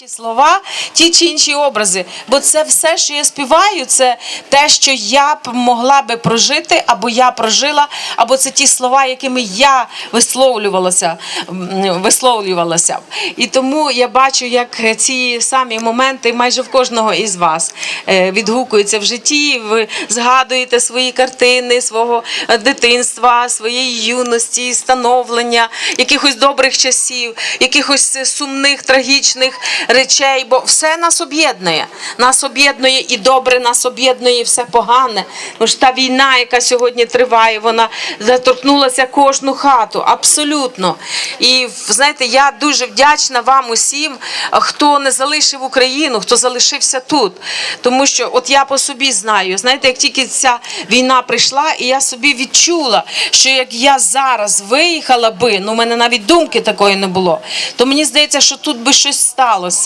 Ті слова, ті чи інші образи. Бо це все, що я співаю, це те, що я б могла би прожити, або я прожила, або це ті слова, якими я висловлювалася. висловлювалася. І тому я бачу, як ці самі моменти майже в кожного із вас е, відгукуються в житті. Ви згадуєте свої картини, свого дитинства, своєї юності, становлення, якихось добрих часів, якихось сумних, трагічних речей, бо все нас об'єднує. Нас об'єднує і добре, нас об'єднує і все погане. Бо ж та війна, яка сьогодні триває, вона заторкнулася кожну хату, абсолютно. І знаєте, я дуже вдячна вам усім, хто не залишив Україну, хто залишився тут. Тому що, от я по собі знаю, знаєте, як тільки ця війна прийшла, і я собі відчула, що як я зараз виїхала би, ну в мене навіть думки такої не було, то мені здається, що тут би щось сталося.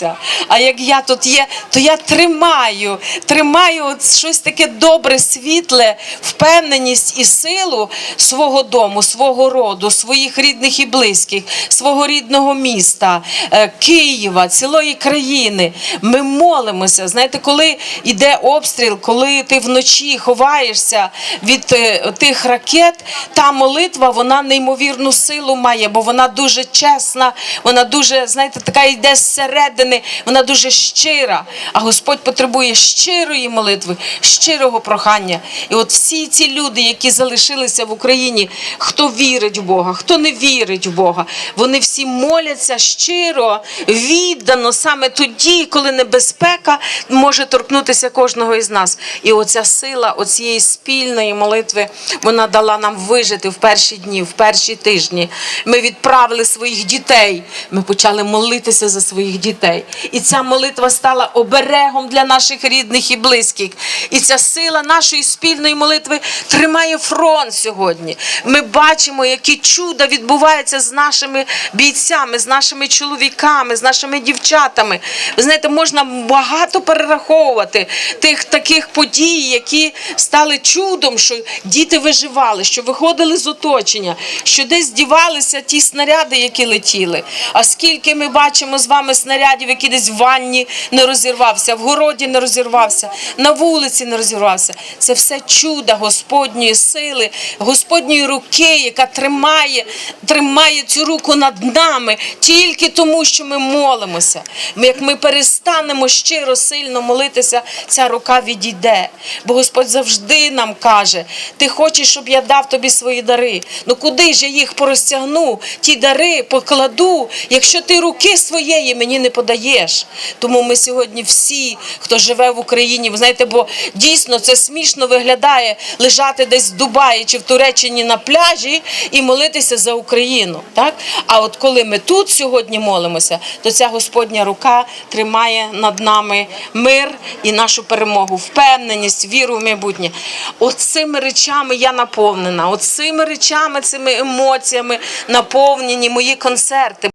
А як я тут є, то я тримаю, тримаю от щось таке добре, світле, впевненість і силу свого дому, свого роду, своїх рідних і близьких, свого рідного міста, е, Києва, цілої країни. Ми молимося. Знаєте, коли йде обстріл, коли ти вночі ховаєшся від е, тих ракет, та молитва вона неймовірну силу має, бо вона дуже чесна, вона дуже, знаєте, така йде зсередини, вона дуже щира. А Господь потребує щирої молитви, щирого прохання. І от всі ці люди, які залишилися в Україні, хто вірить в Бога, хто не вірить в Бога, вони всі моляться щиро, віддано саме тоді, коли небезпека може торкнутися кожного із нас. І оця сила оцієї спільної молитви вона дала нам вижити в перші дні, в перші тижні. Ми відправили своїх дітей. Ми почали молитися за своїх дітей. І ця молитва стала оберегом для наших рідних і близьких. І ця сила нашої спільної молитви тримає фронт сьогодні. Ми бачимо, які чуда відбуваються з нашими бійцями, з нашими чоловіками, з нашими дівчатами. Ви знаєте, можна багато перераховувати тих таких подій, які стали чудом, що діти виживали, що виходили з оточення, що десь дівалися ті снаряди, які летіли. А скільки ми бачимо з вами снарядів, які десь в ванні не розірвався, в городі не розірвався, на вулиці не розірвався. Це все чудо Господньої сили, Господньої руки, яка тримає, тримає цю руку над нами тільки тому, що ми молимося. Як ми перестанемо щиро сильно молитися, ця рука відійде. Бо Господь завжди нам каже: ти хочеш, щоб я дав тобі свої дари. Ну куди ж я їх порозтягну? Ті дари покладу, якщо ти руки своєї мені не подаєш. Тому ми сьогодні всі, хто живе в Україні, ви знаєте, бо дійсно це смішно виглядає лежати десь в Дубаї чи в Туреччині на пляжі і молитися за Україну. Так? А от коли ми тут сьогодні молимося, то ця Господня рука тримає над нами мир і нашу перемогу, впевненість, віру в майбутнє. От цими речами я наповнена, от цими речами, цими емоціями наповнені мої концерти.